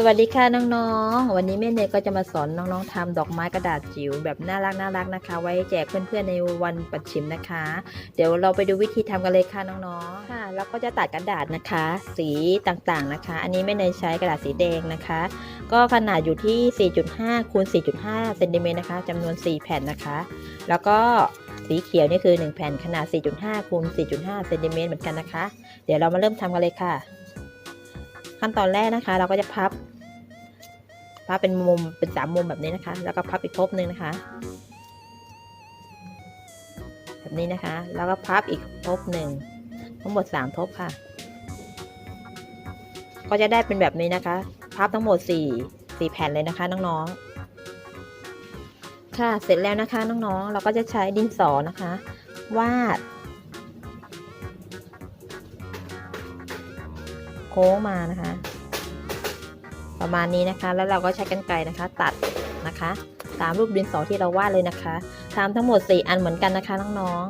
สวัสดีค่ะน้องๆ วันนี้แม่เนยก็จะมาสอนน้องๆทำดอกไม้กระดาษจิ๋วแบบน่ารักน่ารักนะคะ ไว้แจกเพื่อนๆในวันปัดฉิมนะคะ เดี๋ยวเราไปดูวิธีทำกันเลยค่ะน้องๆ ค่ะแล้วก็จะตัดกระดาษนะคะ สีต่างๆนะคะ อันนี้แม่เนยใช้กระดาษสีแดงนะคะ ก็ขนาดอยู่ที่ 4.5คูณ4.5เซนติเมตรนะคะจำนวน 4 แผ่นนะคะ แล้วก็สีเขียวนี่คือ 1 แผ่นขนาด 4.5คูณ4.5เซนติเมตรเหมือนกันนะคะ เดี๋ยวเรามาเริ่มทำกันเลยค่ะ ขั้นตอนแรกนะคะ เราก็จะพับ พับเป็นมุมเป็นสามมุมแบบนี้นะคะ แล้วก็พับอีกทบหนึ่งนะคะ แบบนี้นะคะ แล้วก็พับอีกทบหนึ่งทั้งหมดสามทบค่ะ ก็จะได้เป็นแบบนี้นะคะ พับทั้งหมดสี่สี่แผ่นเลยนะคะน้องๆค่ะ เสร็จแล้วนะคะน้องๆ เราก็จะใช้ดินสอนะคะ วาด ค้งมานะคะ ประมาณนี้นะคะ แล้วเราก็ใช้กรรไกรนะคะ ตัดนะคะ ตามรูปดินสอที่เราวาดเลยนะคะทำทั้งหมด 4 อันเหมือนกันนะคะน้อง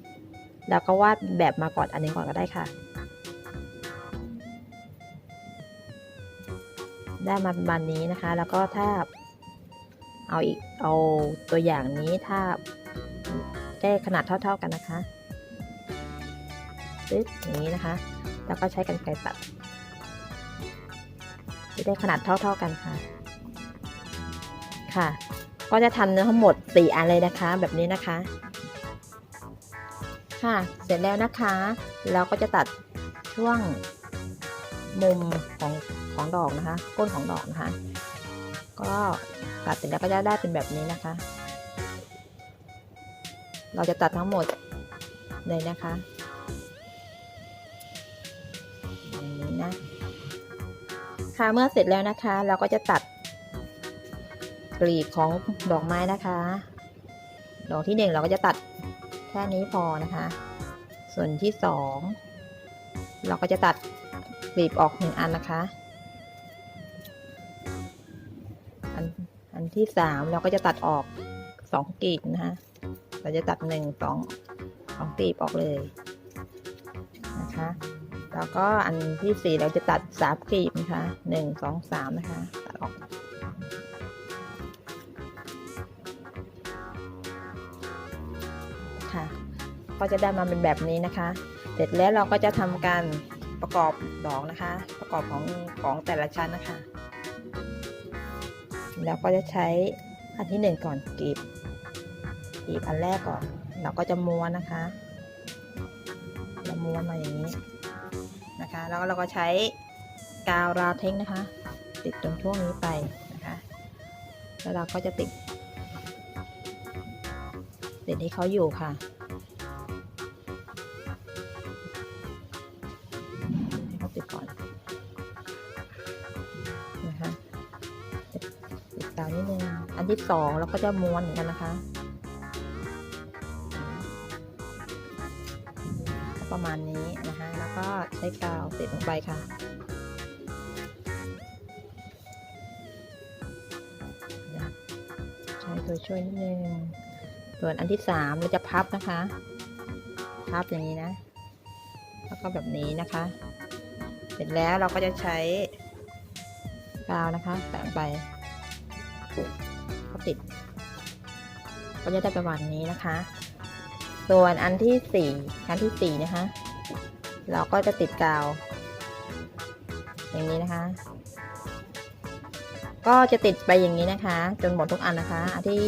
ๆแล้วก็วาดแบบมาก่อนอันนึงก่อนก็ได้ค่ะได้มาประมาณนี้นะคะ แล้วก็ถ้าเอาอีกเอาตัวอย่างนี้ถ้าได้ขนาดเท่า ๆกันนะคะปึ๊บอย่างนี้นะคะ แล้วก็ใช้กรรไกรตัด จะได้ขนาดเท่า ๆกันค่ะ ค่ะ ก็จะทำทั้งหมด 4 อันเลยนะคะ แบบนี้นะคะ ค่ะ เสร็จแล้วนะคะ เราก็จะตัดช่วงมุมของของดอกนะคะ ก้นของดอกนะคะ ก็ตัดเสร็จแล้วก็จะได้เป็นแบบนี้นะคะ เราจะตัดทั้งหมดเลยนะคะ ค่ะเมื่อเสร็จแล้วนะคะ เราก็จะตัดกลีบของดอกไม้นะคะ ดอกที่หนึ่งเราก็จะตัดแค่นี้พอนะคะ ส่วนที่สองเราก็จะตัดกลีบออกหนึ่งอันนะคะ อันอันที่สามเราก็จะตัดออกสองกลีบนะคะเราจะตัดหนึ่งสองสองกลีบออกเลยนะคะ แล้วก็อันที่สี่เราจะตัดสามกลีบนะคะหนึ่งสองสามนะคะตัดออกค่ะก็จะได้มาเป็นแบบนี้นะคะ เสร็จแล้วเราก็จะทำการประกอบดอกนะคะ ประกอบของของแต่ละชั้นนะคะแล้วก็จะใช้อันที่หนึ่งก่อนกลีบกลีบอันแรกก่อน เราก็จะม้วนนะคะเราม้วนมาอย่างนี้ นะคะ แล้วเราก็ใช้กาวราเทคนะคะ ติดตรงช่วงนี้ไปนะคะ แล้วเราก็จะติด ติดให้เขาอยู่ค่ะให้เขาติดก่อนนะคะติดติดกาวนิดนึงอันที่สองเราก็จะม้วนเหมือนกันนะคะ ประมาณนี้นะคะ แล้วก็ใช้กาวติดลงไปค่ะ ใช้ตัวช่วยนิดนึง ส่วนอันที่สามเราจะพับนะคะ พับอย่างนี้นะ แล้วก็แบบนี้นะคะ เสร็จแล้วเราก็จะใช้กาวนะคะแปะไปก็ติด ก็จะได้ประมาณนี้นะคะ ส่วนอันที่สี่อันที่สี่นะคะ เราก็จะติดกาว อย่างนี้นะคะ ก็จะติดไปอย่างนี้นะคะ จนหมดทุกอันนะคะ อันที่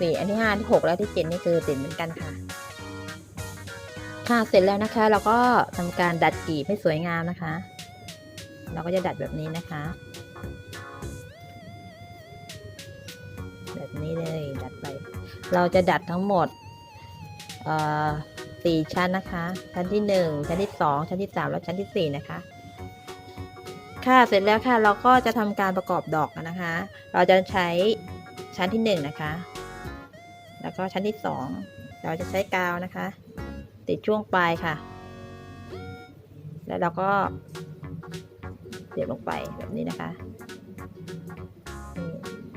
สี่อันที่ห้าอันที่หกและที่เจ็ดนี่คือติดเหมือนกันค่ะ ค่ะเสร็จแล้วนะคะ เราก็ทำการดัดกีบให้สวยงามนะคะ เราก็จะดัดแบบนี้นะคะ แบบนี้เลยดัดไป เราจะดัดทั้งหมด สี่ชั้นนะคะ ชั้นที่หนึ่งชั้นที่สองชั้นที่สามและชั้นที่สี่นะคะ ค่ะเสร็จแล้วค่ะเราก็จะทำการประกอบดอกนะคะ เราจะใช้ชั้นที่หนึ่งนะคะ แล้วก็ชั้นที่สองเราจะใช้กาวนะคะ ติดช่วงปลายค่ะ แล้วเราก็เสียบลงไปแบบนี้นะคะ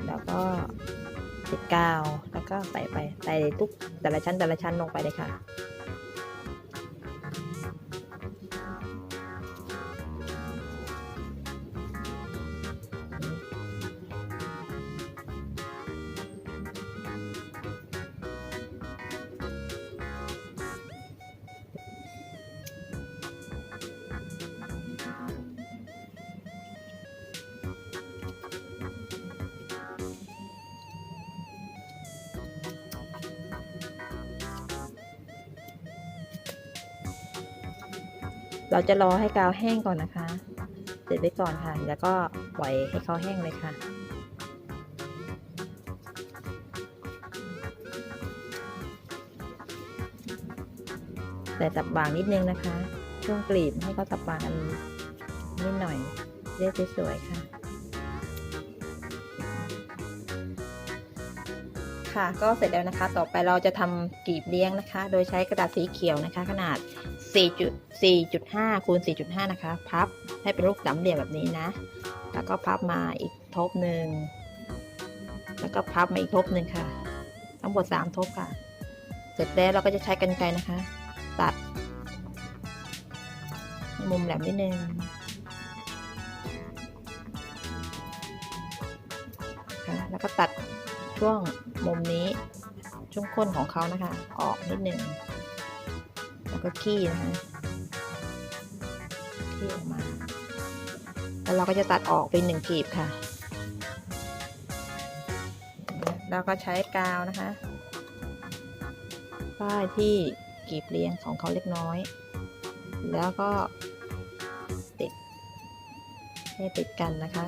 แล้วก็ติดกาว ก็ใส่ไปใส่ทุกแต่ละชั้นแต่ละชั้นลงไปเลยค่ะ เราจะรอให้กาวแห้งก่อนนะคะเสร็จไว้ก่อนค่ะ แล้วก็ปล่อยให้เขาแห้งเลยค่ะ แต่สับบางนิดนึงนะคะ ช่วงกลีบให้เขาสับบางกันนิดหน่อยเรียกสวยค่ะ ค่ะก็เสร็จแล้วนะคะ ต่อไปเราจะทำกลีบเลี้ยงนะคะ โดยใช้กระดาษสีเขียวนะคะ ขนาด 4.5คูณ4.5 นะคะ พับให้เป็นรูปสามเหลี่ยมแบบนี้นะ แล้วก็พับมาอีกทบหนึ่ง แล้วก็พับมาอีกทบหนึ่งค่ะ ทั้งหมด3ทบค่ะ เสร็จแล้วเราก็จะใช้กรรไกรนะคะ ตัด มุมแหลมนิดนึงค่ะแล้วก็ตัดช่วงมุมนี้ ช่วงก้นของเขานะคะ ออกนิดนึงแล้วก็ขี้นะคะ ขี้ออกมา แล้วเราก็จะตัดออกเป็นหนึ่งกลีบค่ะแล้วก็ใช้กาวนะคะป้ายที่กลีบเลี้ยงของเขาเล็กน้อย แล้วก็ติดให้ติดกันนะคะ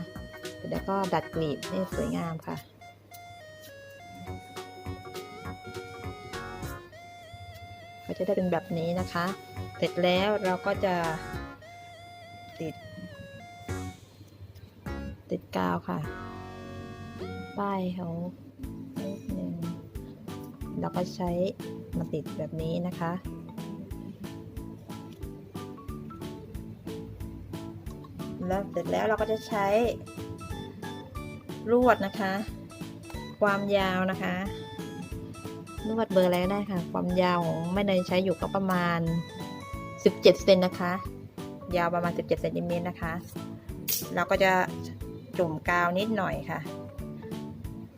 แล้วก็ดัดกลีบให้สวยงามค่ะก็จะได้เป็นแบบนี้นะคะ เสร็จแล้วเราก็จะ กาวค่ะ ป้ายเขานิดนึงแล้วก็ใช้มาติดแบบนี้นะคะ แล้วเสร็จแล้วเราก็จะใช้ลวดนะคะ ความยาวนะคะลวดเบอร์อะไรก็ได้ค่ะ ความยาวของแม่เนยใช้อยู่ก็ประมาณ 17เซนนะคะ ยาวประมาณ 17เซนติเมตรนะคะ เราก็จะ จุ่มกาวนิดหน่อยค่ะ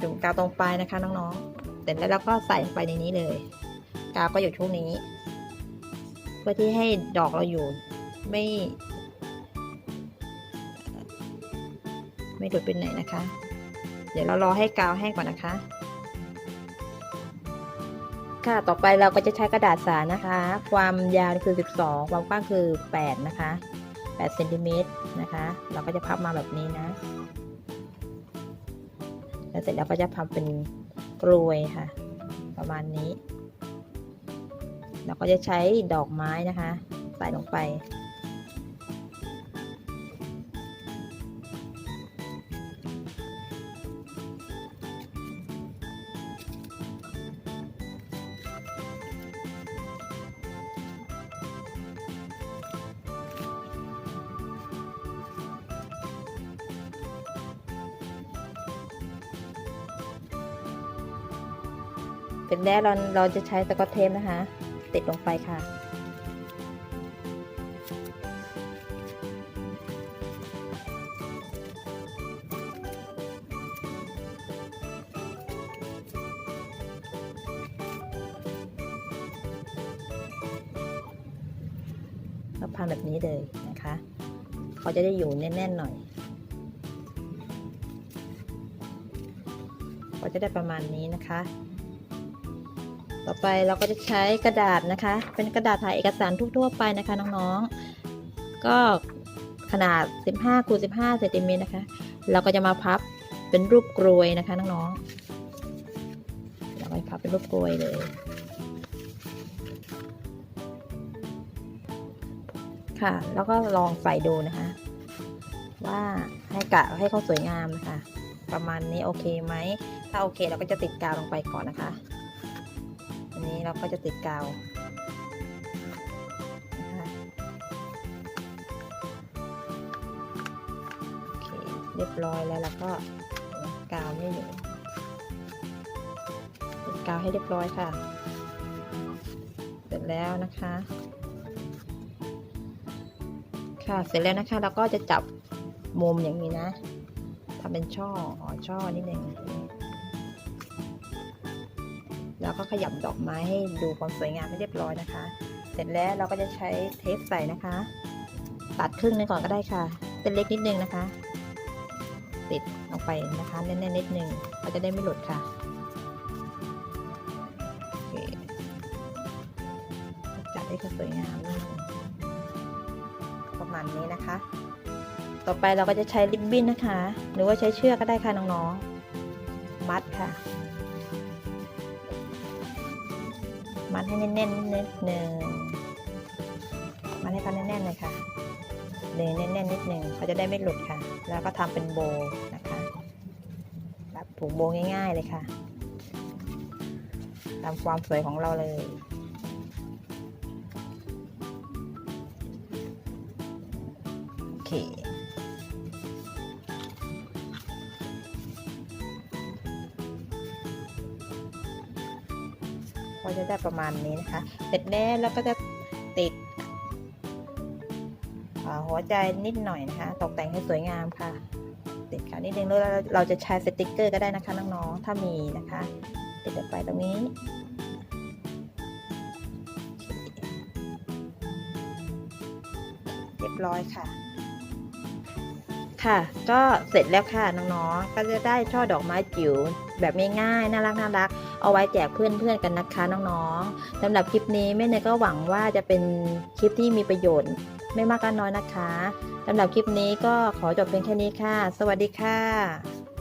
จุ่มกาวตรงปลายนะคะน้องๆ เสร็จแล้วเราก็ใส่ไปในนี้เลย กาวก็อยู่ช่วงนี้ เพื่อที่ให้ดอกเราอยู่ไม่ ไม่หลุดไปไหนนะคะ เดี๋ยวเรารอให้กาวแห้งก่อนนะคะ ค่ะต่อไปเราก็จะใช้กระดาษสารนะคะ ความยาวคือ 12 ความกว้างคือ 8 นะคะ 8เซนติเมตรนะคะ เราก็จะพับมาแบบนี้นะ แล้วเสร็จแล้วก็จะพับเป็นกลวยค่ะ ประมาณนี้ เราก็จะใช้ดอกไม้นะคะ ใส่ลงไป เสร็จแล้วเราเราจะใช้สกอตเทปนะคะ ติดลงไปค่ะก็พันแบบนี้เลยนะคะ เขาจะได้อยู่แน่นๆหน่อยก็จะได้ประมาณนี้นะคะ ต่อไปเราก็จะใช้กระดาษนะคะ เป็นกระดาษถ่ายเอกสารทั่วๆไปนะคะน้องๆ ก็ขนาด 15คูณ15เซนติเมตรนะคะ เราก็จะมาพับเป็นรูปกรวยนะคะน้องๆ เราก็จะพับเป็นรูปกรวยเลย ค่ะ แล้วก็ลองใส่ดูนะคะ ว่าให้กะให้เขาสวยงามนะคะ ประมาณนี้โอเคไหม ถ้าโอเคเราก็จะติดกาวลงไปก่อนนะคะ นี้เราก็จะติดกาวนะคะโอเคเรียบร้อยแล้วเราก็กาวไม่อยู่ติดกาวให้เรียบร้อยค่ะ เสร็จแล้วนะคะ ค่ะเสร็จแล้วนะคะเราก็จะจับมุมอย่างนี้นะทำเป็นช่ออ๋อช่อนิดนึง แล้วก็ขยับดอกไม้ให้ดูความสวยงามให้เรียบร้อยนะคะ เสร็จแล้วเราก็จะใช้เทปใส่นะคะ ตัดครึ่งหนึงก่อนก็ได้ค่ะเส้นเล็กนิดนึงนะคะ ติดลงไปนะคะแน่นๆนิดนึงก็จะได้ไม่หลุดค่ะจัดให้เขาสวยงามนิดนึงณนี้นะคะ ต่อไปเราก็จะใช้ริบบิ้นนะคะ หรือว่าใช้เชือกก็ได้ค่ะน้องๆ มัดค่ะ มัดให้แน่นๆนิดนึงมัดให้เขาแน่นๆเลยค่ะเนยแน่นๆนิดนึงเขาจะได้ไม่หลุดค่ะ แล้วก็ทำเป็นโบนะคะแบบผูกโบง่าย ๆเลยค่ะ ตามความสวยของเราเลย จะได้ประมาณนี้นะคะ เสร็จแล้วเราก็จะติดหัวใจนิดหน่อยนะคะ ตกแต่งให้สวยงามค่ะ ติดค่ะนิดนึงแล้วเราเราจะใช้สติกเกอร์ก็ได้นะคะน้องๆถ้ามีนะคะ ติดไปตรงนี้เรียบร้อยค่ะ ค่ะ ก็เสร็จแล้วค่ะน้องๆ ก็จะได้ช่อดอกไม้จิ๋วแบบง่ายๆน่ารักน่ารักเอาไว้แจกเพื่อนๆกันนะคะน้องๆสำหรับคลิปนี้แม่เนยก็หวังว่าจะเป็นคลิปที่มีประโยชน์ไม่มากก็น้อยนะคะสำหรับคลิปนี้ก็ขอจบเพียงแค่นี้ค่ะ สวัสดีค่ะ